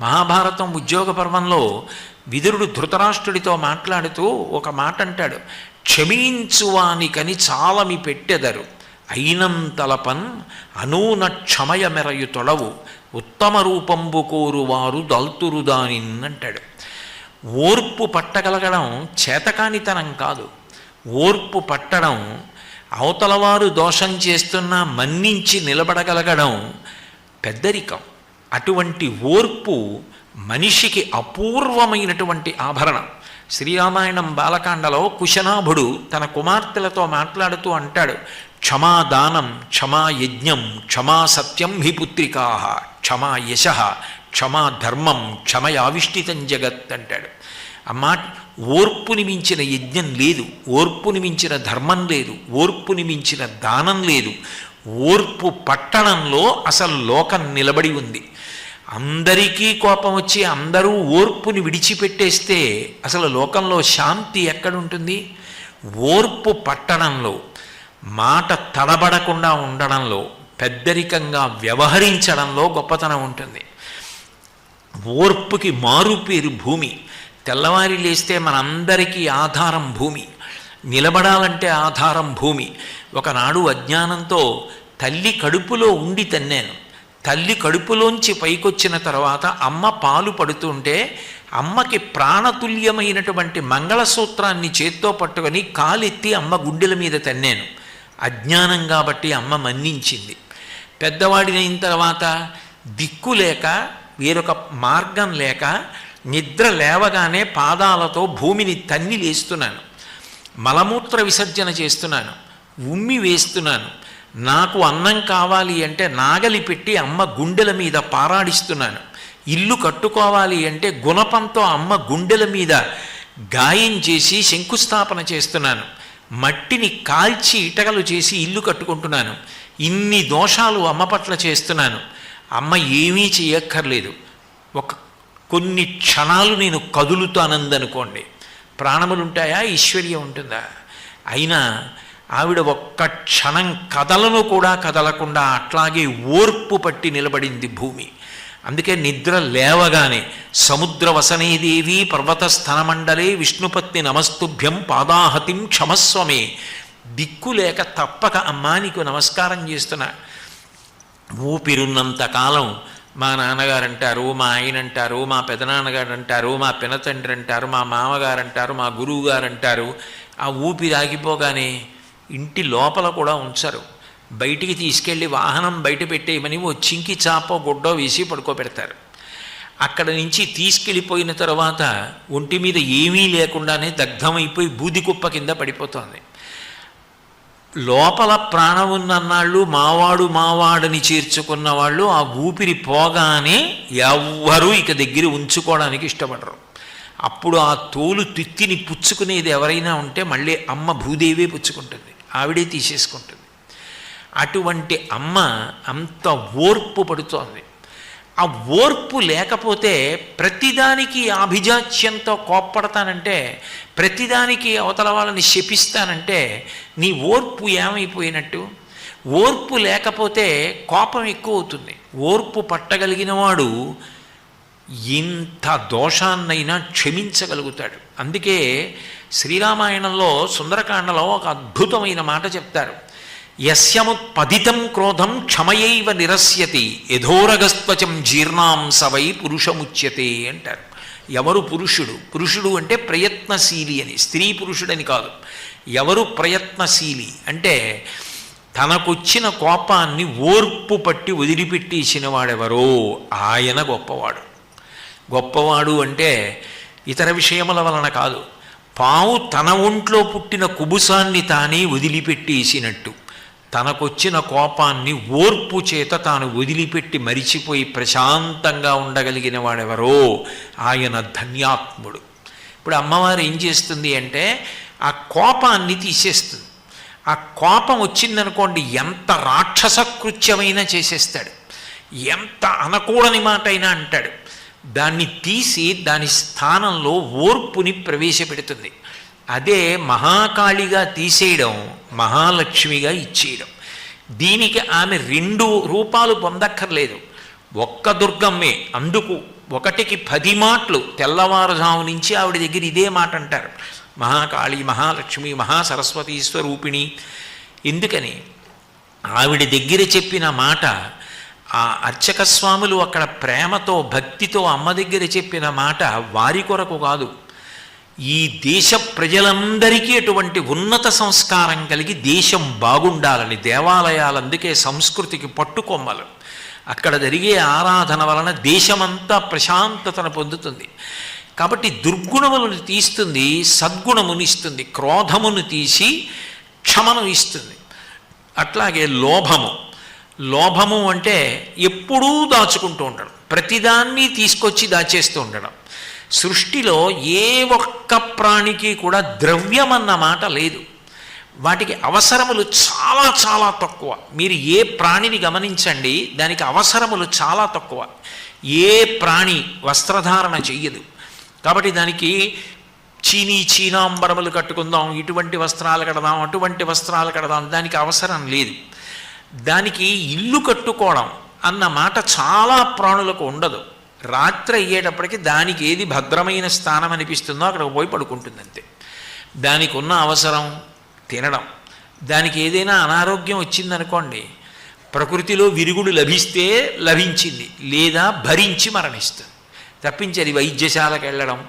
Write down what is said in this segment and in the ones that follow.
మహాభారతం ఉద్యోగ పర్వంలో విదురుడు ధృతరాష్ట్రుడితో మాట్లాడుతూ ఒక మాట అంటాడు క్షమించువానికని చాలమి పెట్టెదరు. అయినంతలపన్ అనూన క్షమయ మెరయు తొడవు ఉత్తమ రూపంబు కోరువారు దల్తురు అంటాడు ఓర్పు పట్టగలగడం చేతకానితనం కాదు. ఓర్పు పట్టడం అవతలవారు దోషం చేస్తున్నా మన్నించి నిలబడగలగడం పెద్దరికం. అటువంటి ఓర్పు మనిషికి అపూర్వమైనటువంటి ఆభరణం. శ్రీరామాయణం బాలకాండలో కుశనాభుడు తన కుమార్తెలతో మాట్లాడుతూ అంటాడు క్షమాదానం క్షమా యజ్ఞం క్షమా సత్యం హి పుత్రికా క్షమా యశ క్షమా ధర్మం క్షమయావిష్టితం జగత్ అంటాడు. అమ్మా ఓర్పుని మించిన యజ్ఞం లేదు ఓర్పుని మించిన ధర్మం లేదు ఓర్పుని మించిన దానం లేదు. ఓర్పు పట్టణంలో అసలు లోకం నిలబడి ఉంది. అందరికీ కోపం వచ్చి అందరూ ఓర్పుని విడిచిపెట్టేస్తే అసలు లోకంలో శాంతి ఎక్కడుంటుంది? ఓర్పు పట్టణంలో మాట తడబడకుండా ఉండడంలో పెద్దరికంగా వ్యవహరించడంలో గొప్పతనం ఉంటుంది. ఓర్పుకి మారుపేరు భూమి. తెల్లవారి లేస్తే మనందరికీ ఆధారం భూమి. నిలబడాలంటే ఆధారం భూమి. ఒకనాడు అజ్ఞానంతో తల్లి కడుపులో ఉండి తన్నాను. తల్లి కడుపులోంచి పైకొచ్చిన తర్వాత అమ్మ పాలు పడుతుంటే అమ్మకి ప్రాణతుల్యమైనటువంటి మంగళసూత్రాన్ని చేత్తో పట్టుకొని కాలెత్తి అమ్మ గుండెల మీద తన్నాను. అజ్ఞానం కాబట్టి అమ్మ మన్నించింది. పెద్దవాడినైన తర్వాత దిక్కు లేక వేరొక మార్గం లేక నిద్ర లేవగానే పాదాలతో భూమిని తన్ని లేస్తున్నాను. మలమూత్ర విసర్జన చేస్తున్నాను. ఉమ్మి వేస్తున్నాను. నాకు అన్నం కావాలి అంటే నాగలి పెట్టి అమ్మ గుండెల మీద పారాడిస్తున్నాను. ఇల్లు కట్టుకోవాలి అంటే గుణపంతో అమ్మ గుండెల మీద గాయం చేసి శంకుస్థాపన చేస్తున్నాను. మట్టిని కాల్చి ఇటకలు చేసి ఇల్లు కట్టుకుంటున్నాను. ఇన్ని దోషాలు అమ్మ పట్ల చేస్తున్నాను. అమ్మ ఏమీ చేయక్కర్లేదు. ఒక కొన్ని క్షణాలు నేను కదులుతానందనుకోండి. ప్రాణములుంటాయా? ఈశ్వర్యం ఉంటుందా? అయినా ఆవిడ ఒక్క క్షణం కదలను కూడా కదలకుండా అట్లాగే ఓర్పు పట్టి నిలబడింది భూమి. అందుకే నిద్ర లేవగానే సముద్ర పర్వతస్థనమండలే విష్ణుపత్ని నమస్తుభ్యం పాదాహతిం క్షమస్వమే. దిక్కు లేక తప్పక అమ్మా నీకు నమస్కారం చేస్తున్నా. ఊపిరున్నంత కాలం మా నాన్నగారు అంటారు మా ఆయన అంటారు మా పెదనాన్నగారు అంటారు మా పినతండ్రి అంటారు మా మామగారు అంటారు మా గురువుగారు అంటారు ఆ ఊపిరి ఆగిపోగానే ఇంటి లోపల కూడా ఉంచరు. బయటికి తీసుకెళ్ళి వాహనం బయట పెట్టేయమని ఓ చింకి చాప గుడ్డో వేసి పడుకోబెడతారు. అక్కడ నుంచి తీసుకెళ్ళిపోయిన తర్వాత ఒంటి మీద ఏమీ లేకుండానే దగ్ధమైపోయి బూది కుప్ప కింద పడిపోతోంది. లోపల ప్రాణం ఉన్నన్నాళ్ళు మావాడు మావాడని చేర్చుకున్న వాళ్ళు ఆ ఊపిరి పోగానే ఎవ్వరూ ఇక దగ్గర ఉంచుకోవడానికి ఇష్టపడరు. అప్పుడు ఆ తోలు తిత్తిని పుచ్చుకునేది ఎవరైనా ఉంటే మళ్ళీ అమ్మ భూదేవే పుచ్చుకుంటుంది. ఆవిడే తీసేసుకుంటుంది. అటువంటి అమ్మ అంత ఓర్పు పడుతోంది. ఆ ఓర్పు లేకపోతే ప్రతిదానికి ఆభిజాత్యంతో కోప్పడతానంటే ప్రతిదానికి అవతల వాళ్ళని శపిస్తానంటే నీ ఓర్పు ఏమైపోయినట్టు? ఓర్పు లేకపోతే కోపం ఎక్కువ అవుతుంది. ఓర్పు పట్టగలిగిన వాడు ఇంత దోషాన్నైనా క్షమించగలుగుతాడు. అందుకే శ్రీరామాయణంలో సుందరకాండలో ఒక అద్భుతమైన మాట చెప్తారు. యస్యముత్పదితం క్రోధం క్షమయైవ నిరస్యతి యథోరగస్త్వచం జీర్ణాం సవై పురుషముచ్యతే అంటారు. ఎవరు పురుషుడు? పురుషుడు అంటే ప్రయత్నశీలి అని స్త్రీ పురుషుడని కాదు. ఎవరు ప్రయత్నశీలి అంటే తనకొచ్చిన కోపాన్ని ఓర్పు పట్టి వదిలిపెట్టేసిన వాడెవరో ఆయన గొప్పవాడు. గొప్పవాడు అంటే ఇతర విషయముల వలన కాదు. పావు తన ఒంట్లో పుట్టిన కుబుసాన్ని తానే వదిలిపెట్టేసినట్టు తనకొచ్చిన కోపాన్ని ఓర్పు చేత తాను వదిలిపెట్టి మరిచిపోయి ప్రశాంతంగా ఉండగలిగిన వాడెవరో ఆయన ధన్యాత్ముడు. ఇప్పుడు అమ్మవారు ఏం చేస్తుంది అంటే ఆ కోపాన్ని తీసేస్తుంది. ఆ కోపం వచ్చిందనుకోండి ఎంత రాక్షస కృత్యమైనా చేసేస్తాడు. ఎంత అనకూడని మాట అయినా అంటాడు. దాన్ని తీసి దాని స్థానంలో ఓర్పుని ప్రవేశపెడుతుంది. అదే మహాకాళిగా తీసేయడం మహాలక్ష్మిగా ఇచ్చేయడం. దీనికి ఆమె రెండు రూపాలు పొందక్కర్లేదు. ఒక్క దుర్గమ్మే అందుకు ఒకటికి పది మాటలు తెల్లవారుజాము నుంచి ఆవిడ దగ్గర ఇదే మాట అంటారు. మహాకాళి మహాలక్ష్మి మహాసరస్వతి స్వరూపిణి. ఎందుకని? ఆవిడ దగ్గర చెప్పిన మాట ఆ అర్చక స్వాములు అక్కడ ప్రేమతో భక్తితో అమ్మ దగ్గర చెప్పిన మాట వారి కొరకు కాదు. ఈ దేశ ప్రజలందరికీ అటువంటి ఉన్నత సంస్కారం కలిగి దేశం బాగుండాలని దేవాలయాలు అందుకే సంస్కృతికి పట్టుకొమ్మలు. అక్కడ జరిగే ఆరాధన వలన దేశమంతా ప్రశాంతతను పొందుతుంది. కాబట్టి దుర్గుణములను తీస్తుంది సద్గుణమును ఇస్తుంది క్రోధమును తీసి క్షమను ఇస్తుంది. అట్లాగే లోభము. లోభము అంటే ఎప్పుడూ దాచుకుంటూ ఉండడం. ప్రతిదాన్ని తీసుకొచ్చి దాచేస్తూ ఉండడం. సృష్టిలో ఏ ఒక్క ప్రాణికి కూడా ద్రవ్యం అన్న మాట లేదు. వాటికి అవసరములు చాలా చాలా తక్కువ. మీరు ఏ ప్రాణిని గమనించండి దానికి అవసరములు చాలా తక్కువ. ఏ ప్రాణి వస్త్రధారణ చెయ్యదు. కాబట్టి దానికి చీనీ చీనాంబరములు కట్టుకుందాం ఇటువంటి వస్త్రాలు కడదాం అటువంటి వస్త్రాలు కడదాం దానికి అవసరం లేదు. దానికి ఇల్లు కట్టుకోవడం అన్న మాట చాలా ప్రాణులకు ఉండదు. రాత్రి అయ్యేటప్పటికి దానికి ఏది భద్రమైన స్థానం అనిపిస్తుందో అక్కడికి పోయి పడుకుంటుంది అంతే దానికి ఉన్న అవసరం తినడం. దానికి ఏదైనా అనారోగ్యం వచ్చిందనుకోండి ప్రకృతిలో విరుగుడు లభిస్తే లభించింది లేదా భరించి మరణిస్తుంది. తప్పించి అది వైద్యశాలకు వెళ్ళడం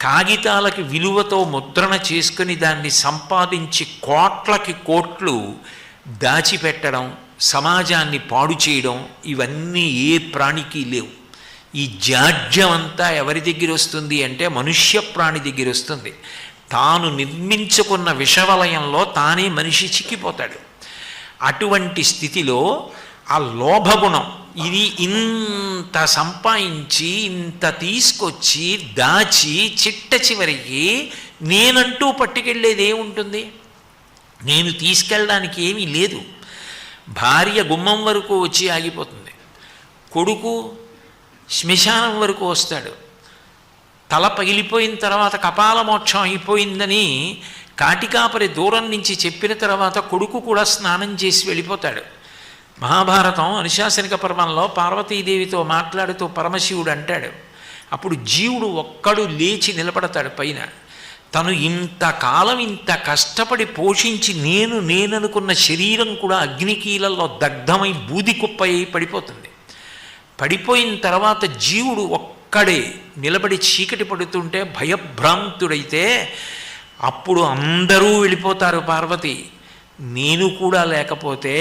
కాగితాలకి విలువతో ముద్రణ చేసుకుని దాన్ని సంపాదించి కోట్లకి కోట్లు దాచిపెట్టడం సమాజాన్ని పాడు చేయడం ఇవన్నీ ఏ ప్రాణికి లేవు. ఈ జాడ్యం అంతా ఎవరి దగ్గర వస్తుంది అంటే మనుష్య ప్రాణి దగ్గర వస్తుంది. తాను నిర్మించుకున్న విషవలయంలో తానే మనిషి చిక్కిపోతాడు. అటువంటి స్థితిలో ఆ లోభగుణం ఇది ఇంత సంపాదించి ఇంత తీసుకొచ్చి దాచి చిట్ట చివరికి నేనంటూ పట్టుకెళ్ళేది ఏముంటుంది? నేను తీసుకెళ్ళడానికి ఏమీ లేదు. భార్య గుమ్మం వరకు వచ్చి ఆగిపోతుంది. కొడుకు శ్మశానం వరకు వస్తాడు. తల పగిలిపోయిన తర్వాత కపాల మోక్షం అయిపోయిందని కాటికాపరి దూరం నుంచి చెప్పిన తర్వాత కొడుకు కూడా స్నానం చేసి వెళ్ళిపోతాడు. మహాభారతం అనుశాసనిక పర్వంలో పార్వతీదేవితో మాట్లాడుతూ పరమశివుడు అంటాడు. అప్పుడు జీవుడు ఒక్కడు లేచి నిలబడతాడు పైన. తను ఇంతకాలం ఇంత కష్టపడి పోషించి నేను నేననుకున్న శరీరం కూడా అగ్నికీలల్లో దగ్ధమై బూది కుప్పయి పడిపోతుంది. పడిపోయిన తర్వాత జీవుడు ఒక్కడే నిలబడి చీకటి పడుతుంటే భయభ్రాంతుడైతే అప్పుడు అందరూ వెళ్ళిపోతారు పార్వతి. నేను కూడా లేకపోతే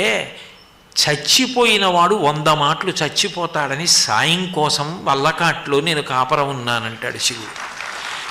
చచ్చిపోయిన వాడు వంద మాటలు చచ్చిపోతాడని సాయం కోసం వల్లకాట్లో నేను కాపర ఉన్నానంటాడు శివుడు.